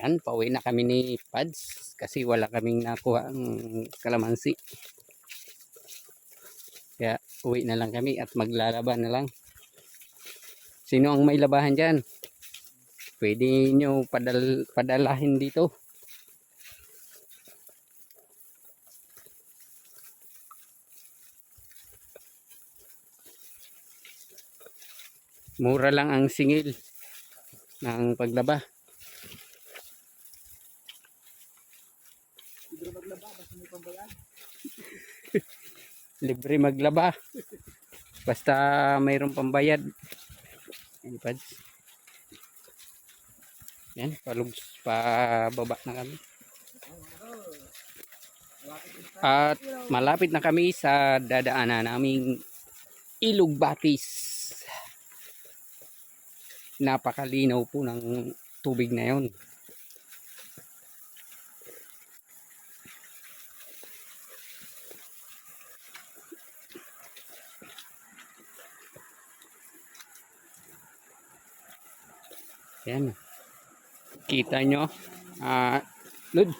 Yan, pauwi na kami ni Pads kasi wala kaming nakuha ang kalamansi. Kaya uwi na lang kami at maglalaban na lang. Sino ang may labahan dyan? Pwede nyo padal padalahin dito. Mura lang ang singil ng paglaba. Libre maglaba. Basta mayroong pambayad. Yan, pads. Yan, palug pababa na kami. At malapit na kami sa dadaanan naming Ilog Batis. Napakalinaw po ng tubig na yon. Yan. Kita nyo. Ah, Lud.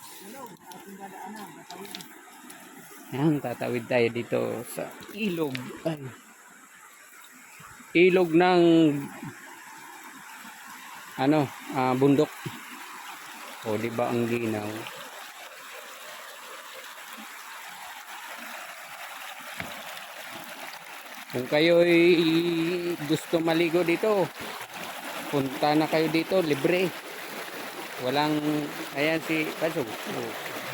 Yan, tatawid tayo dito sa ilog. Ay. Ilog ng ano, ah, bundok. O, di ba ang linaw? Kung kayo'y gusto maligo dito, punta na kayo dito, libre. Walang, ayan si Pasog. Oh,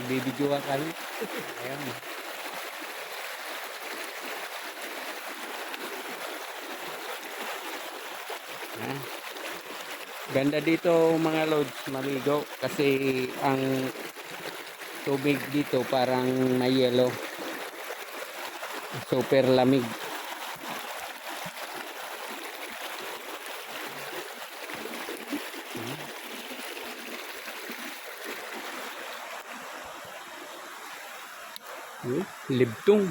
bibidyoan kami. Ayan. Ha? Ganda dito mga lods maligo kasi ang tubig dito parang na yellow. Super lamig. Hmm, Libtong.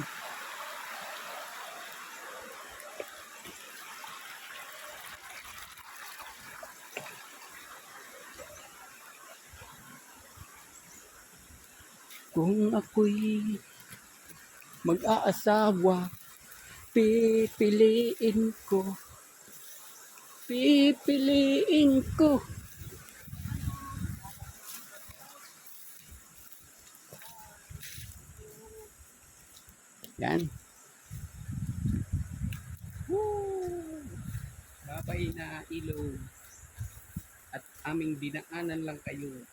Kung ako'y mag-aasawa, pipiliin ko. Pipiliin ko. Yan. Woo! Babay na ilog. At aming dinaanan lang kayo